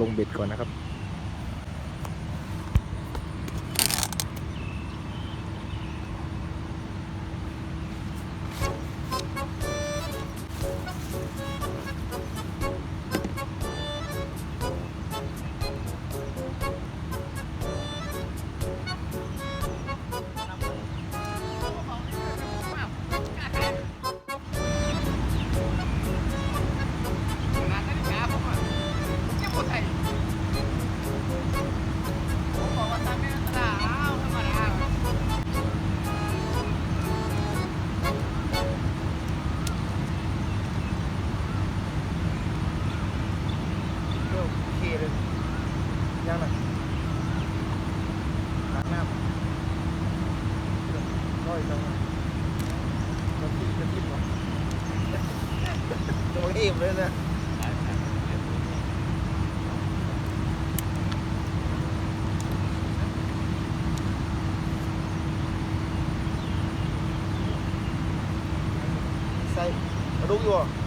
ลงเบ็ดก่อนนะครับ ใส่กร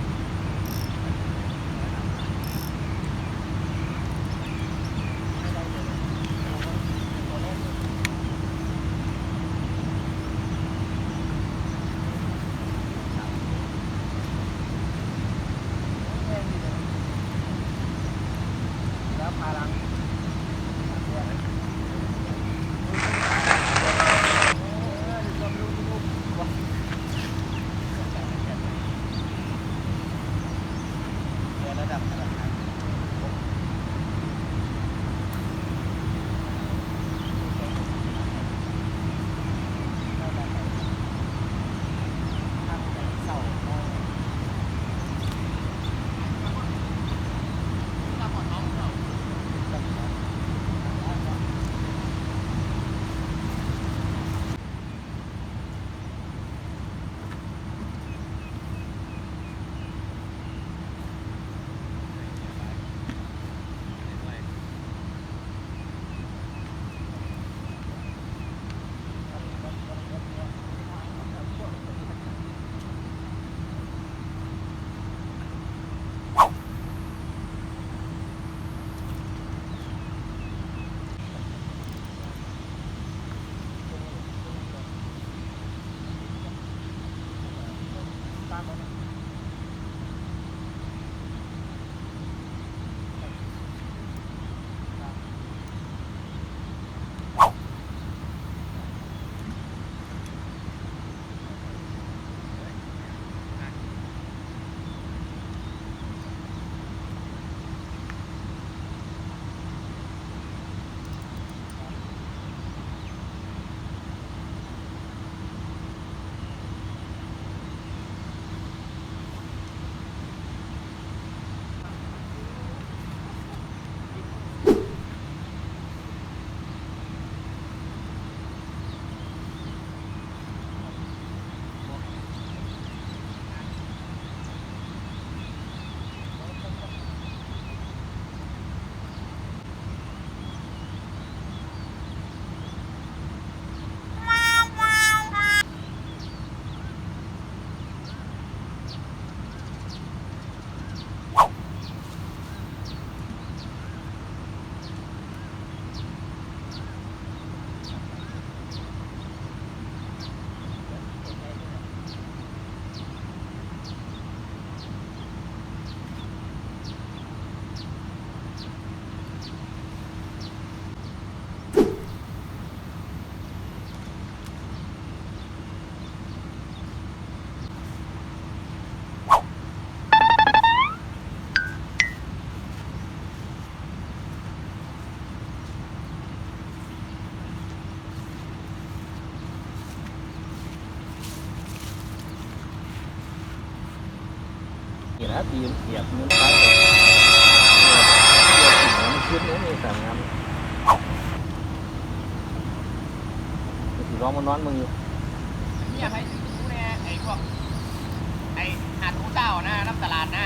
kasama na. นี่นะตีนเสียบนิ้วไปเลยเสียเสียบถึงน้ำขึ้นนู้นนี่สั่งงามถือร้องมันนอนมึงอยู่เนี่ยให้ซื้อแน่ไอ้พวกไอ้หาดหูเจ้านะน้ำตลาดนะ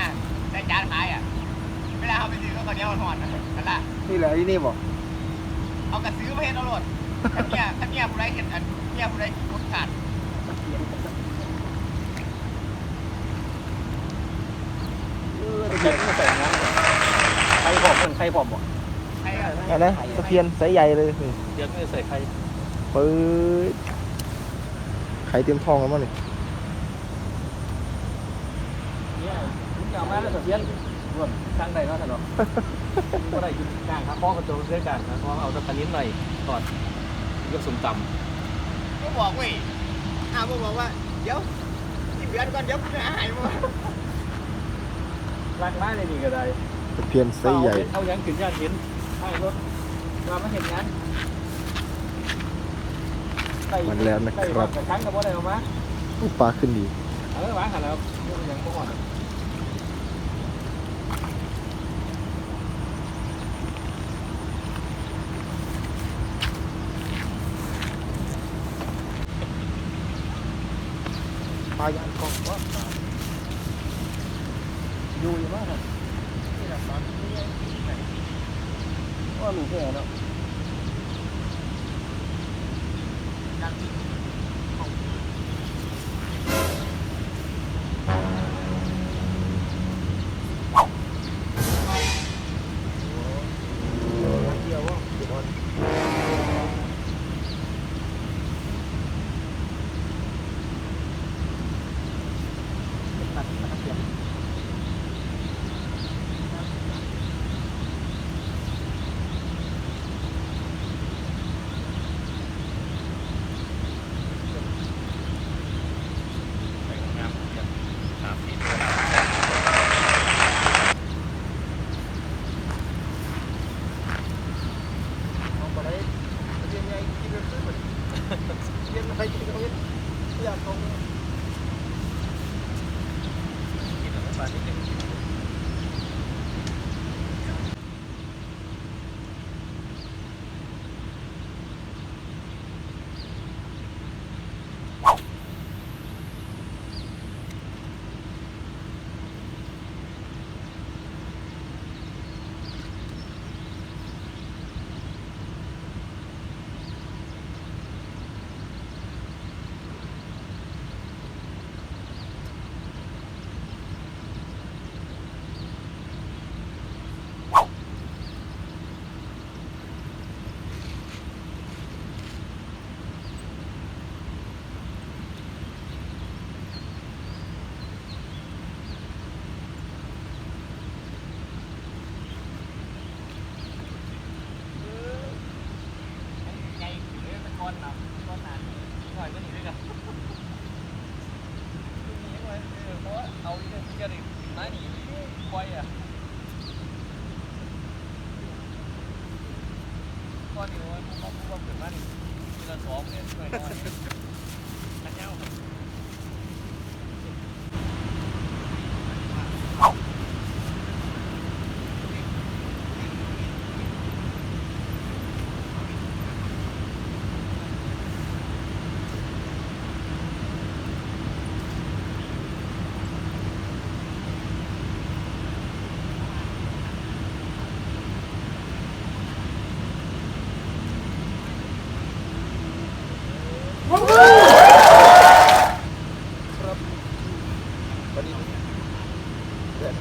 ได้จานขายอะเวลาเอาไปซื้อก็คนเดียวหอนๆนั่นแหละนี่แหละที่นี่บอกเอากระซื้อมาเห็นเอาโหลดถ้าเนี่ยถ้าเนี่ยผู้ใดเห็นอันเนี่ยผู้ใดกดขาด เออเสียบนี่ใส่งามไปบอกเป็นไข่พร้อมบ่อ้อะอันนะตะเพียนไซส์ใหญ่เลยนี่เดี๋ยวไม่ใส่ไข่ปื๊ดไข่เตรียมทองแล้วมั้งนี่เนี่ยมึงเอามาแล้วเสถียรรวมสร้างได้เนาะท่านเนาะก็ได้กินกลางครับพ่อกระโจนเสื้อกลางครับพ่อเอาตะกะลิ้นหน่อยทอดยกสมตำก็บอกเว้ยอ้าวบอกว่าเดี๋ยวกินเดือนก่อนเดี๋ยวคุณอาหารมา รักมากเลยนี่ก็ได้ตะเพียนไซส์ใหญ่ เอายังขึ้นยานเห็นให้รถว่ามาเห็นงานได้มันแล้วนะครับได้แต่ครั้งกับว่าได้ออกมาอู้ปลาขึ้นดี เออวางหันแล้วยังบ่อ่อนปลายานกองว่าอยู่อยู่มากครับ ว่าห นเดียวมันพอพอเกิดมาหนีทีละสองเนี่ยหน่อยหน่อยอันเนี้ยครับ วันนี้เดือน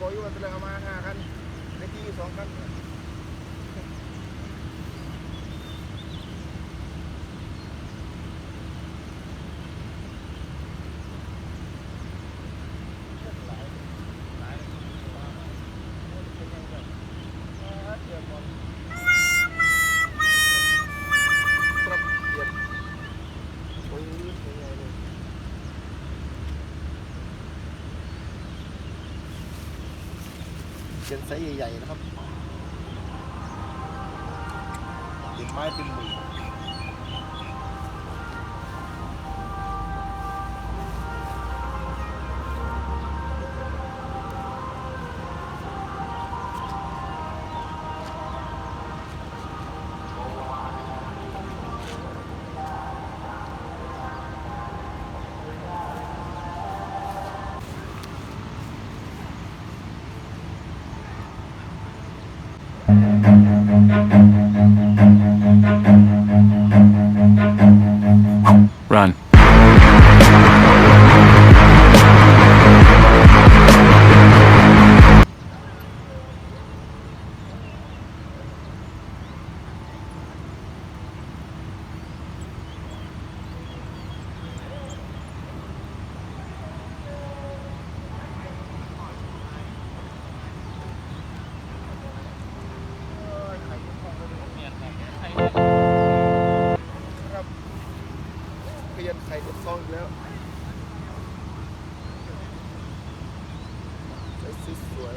น้ นไซส์ใหญ่ๆนะครับติดไม้เป็นหมื่น Thank you. เปลี่ยนไข่เป็นซองอีกแล้วใส่สีสวย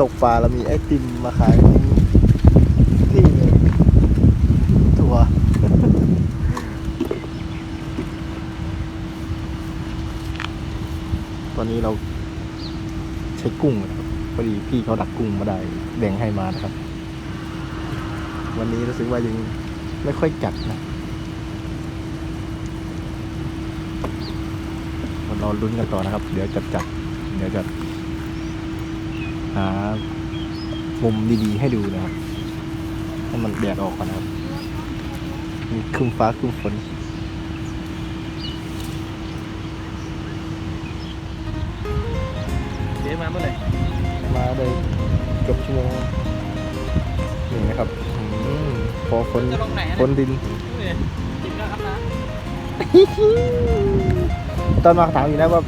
ตกปลาแล้วมีไอติมมาขายที่เลยถั่วตอนนี้เราใช้กุ้งนะครับพอดีพี่เขาดักกุ้งมาได้แบ่งให้มานะครับ วันนี้รู้สึกว่ายังไม่ค่อยจัดนะมารอลุ้นกันต่อนะครับ เดี๋ยวจัดจัดเดี๋ยวจะ หามุมดีๆให้ดูนะครับให้มันแดดออกก่อนนะครับ มีครึ้มฟ้าครึ้มฝนเดี๋ยวมาเมื่อไหร่มาเลยเกือบชั่วโมงนี่นะครับอืมพอฝนจะลงไหนฝนดิน จิบแล้วครับนะตอนมาถามอยู่นะว่า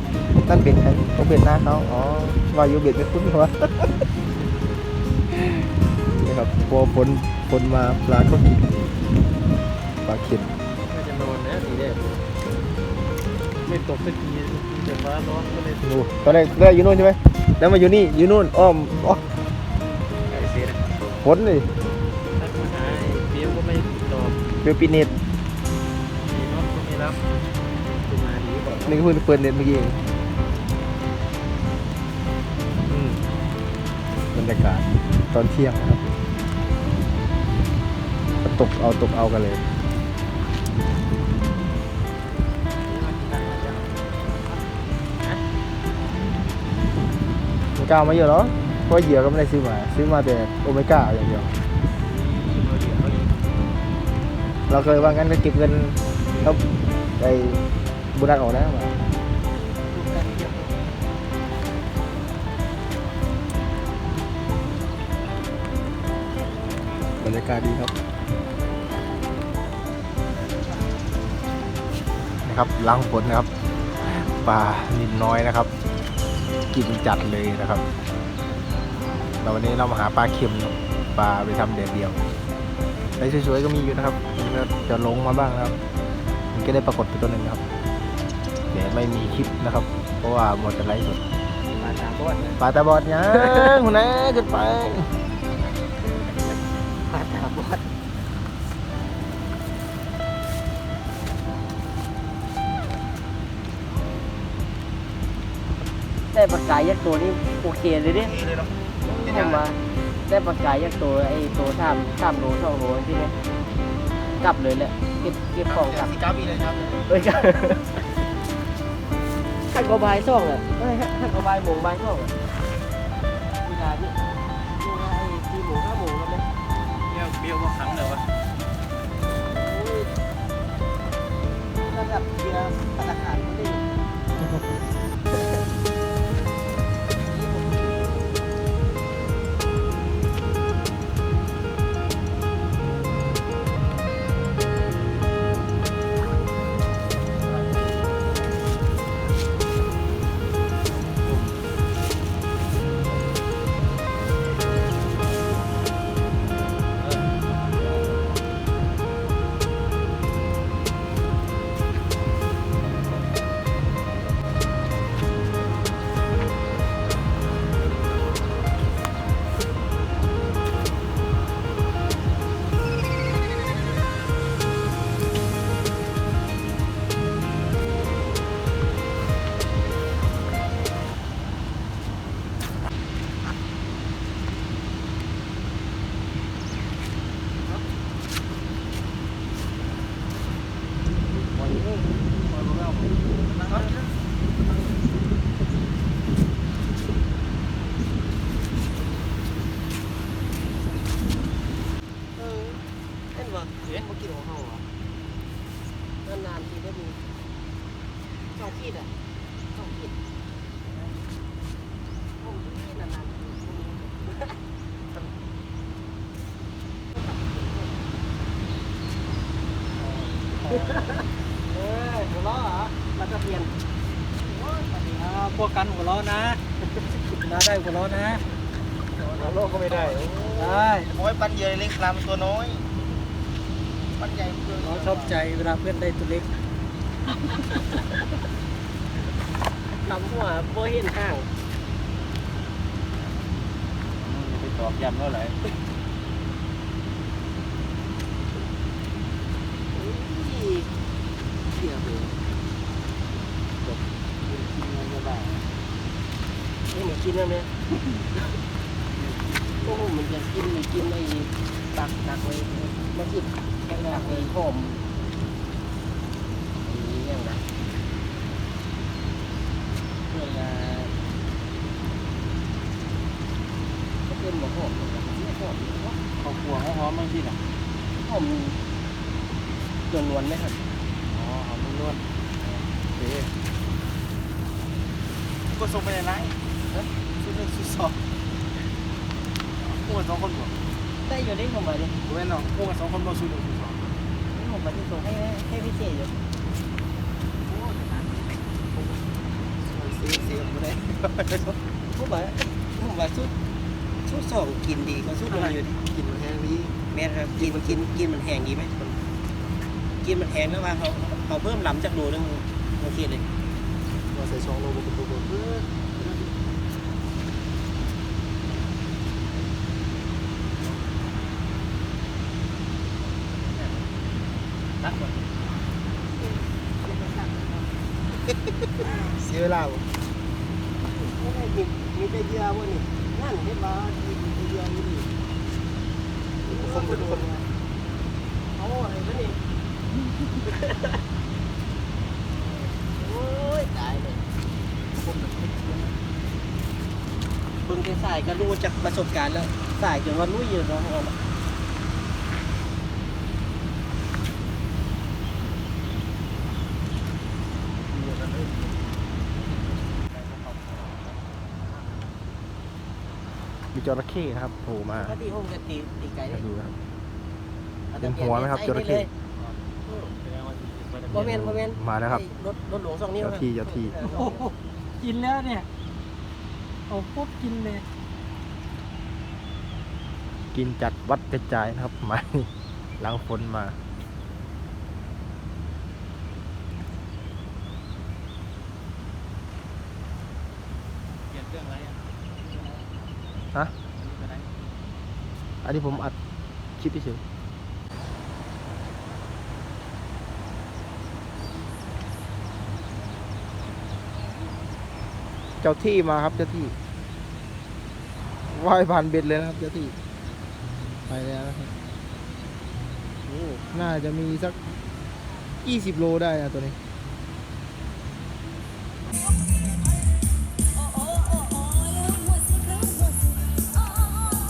นั่นเป็นใครเขาเป็นหน้าเขาอ๋อ วายุเบียดไม่คุ้นเหรอวะนี่ครับพอฝนฝนมาปลาก็กินปลาเข็มไม่จะโดนนะสีแดงไม่ตกสักทีเดี๋ยวฟ้าร้อนก็เลยดูตอนแรกตอนแรกอยู่นู่นใช่ไหมแล้วมาอยู่นี่อยู่นู่นอ้อมอ๋อไก่เสียนะฝนเลยถ้ามาหาเบี้ยวก็ไม่ตอบเปรียวปีเน็ตมีน็อตก็ไม่รับคือมาดีกว่านี่ก็เพิ่งเปิดเน็ตเมื่อกี้ บรรยากาศตอนเที่ยงนะครับตกเอาตกเอากันเลยมันก้าวมาเยอะเหรอเพราะเหยื่อก็ไม่ได้ซื้อมา ซื้อมาแต่โอเมก้าอย่างเดียว เราเคยว่างั้นก็เก็บเงินแล้วไอ้บุรันออกแล้วมา กาศดีครับนะครับล้างฝนนะครับปลานินน้อยนะครับ กินจัดเลยนะครับแล้ววันนี้เรามาหาปลาเค็มเนอะปลาไปทำแดดเดียวไซส์สวยๆก็มีอยู่นะครับมันก็จะลงมาบ้างนะครับ มันก็ได้ปรากฏไปตัวหนึ่งนะครับแต่ไม่มีคลิปนะครับ เพราะว่าหมดจะไลฟ์สดมาตามบอดนะปลาตาบอดยังหัวหน้าเกินไป ได้ปลากายยักษ์ตัวนี้โอเคเลยดิผมมาได้ปลากายยักษ์ตัวไอ้ตัวสามสามโลสองโลที่นี่กลับเลยแหละเก็บเก็บของกลับกาบีเลยครับเอ้ยกลับหักกว่าบายซ่องอะไม่หักหักกว่าบายโมงบายซ่องอะเวลานี่เวลาไอ้สี่โมงห้าโมงแล้วไหมเนี่ยเบี้ยวว่าครั้งเลยวะระดับเกียร์ธนาคาร พวกกันหัวล้อนะนะได้หัวล้อนะหัวโลกก็ไม่ได้ได้โอ้ยปันเยอะเล็กลำตัวน้อยปันใหญ่เกินเขาชอบใจเวลาเพื่อนได้ตัวเล็กลำหัวโบเห็นข้างไปตอกย้ำแล้วไหล อุ้ยเสียเลยนี่มัน กินแล้วเนี่ยโอ้โหมันจะกินมันกินไอ้ตักตักไว้มากินตักไว้หอมอันนี้ยังนะเวลาก็เป็นหมอหอมเลยนะหอมเลยเนาะขาขัวเขาหอมบางทีนะหอมจนนวนไหมครับอ๋อหอมนวลโอเคก็ส่งไปในไลน์สุดหนึ่งสุดสองคู่กันสองคนบ่ ได้ อยู่ได้ผมมาดิกูแม่นน้องคู่กันสองคนบ่สุดหนึ่งสุดสองผมมาที่ส่งให้ให้พิเศษอยู่เสียเสียบ่ได้ผมว่าผมว่าชุดชุดสองกินดีกว่าชุดหนึ่งอยู่ดิกินมันแห้งดีแม่ครับกินกินกินมันแห้งดีไหมกินมันแห้งแล้วว่าเขาเขาเพิ่มหล้ำจากโลนึงโอเคเลยว่าใส่ช่องโลบ่บ่บ่เออตักก่อน เสียเวลาบ่ ไม่ได้มีมีแต่เยื่อวะนี่นั่นเห็นว่ามีแต่เยื่ออยู่นี่ คมเป็นคน เอาอะไรวะนี่โอ้ยตายเลยเพิ่งจะสาย ก็รู้จากประสบการณ์แล้วสายจนว่ารู้อยู่เนาะของเรามีจระเข้นะครับโผล่มาก็ตีห้องกันตีตีไก่ได้ดูนะครับเห็นหัวไหมครับจระเข้โมเมนต์โมเมนต์มาแล้วครับรถรถหลวงสองนิ้วเจ้าที่เจ้าที่โอ้โหกินแล้วเนี่ยเอาปุ๊บกินเลย กินจัดวัดกระจายนะครับมาหลังฝนมา เปลี่ยนเครื่องอะไรอะฮะอันนี้ผมอัดคลิปเฉยเจ้าที่มาครับเจ้าที่ว่ายผ่านเบ็ดเลยนะครับเจ้าที่ ไปแล้วนะครับโอ้น่าจะมีสักยี่สิบโลได้นะตัวนี้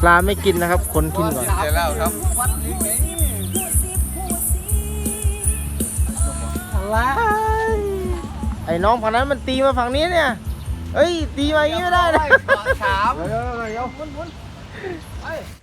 ปลาไม่กินนะครับ คนกินก่อนเดี๋ยวแล้วครับอะไรไอ้น้องฝั่งนั้นมันตีมาฝั่งนี้เนี่ย เอ้ย ตีมาอย่างนี้ไม่ได้นะสามเดี๋ยวเดี๋ยวเดี๋ยว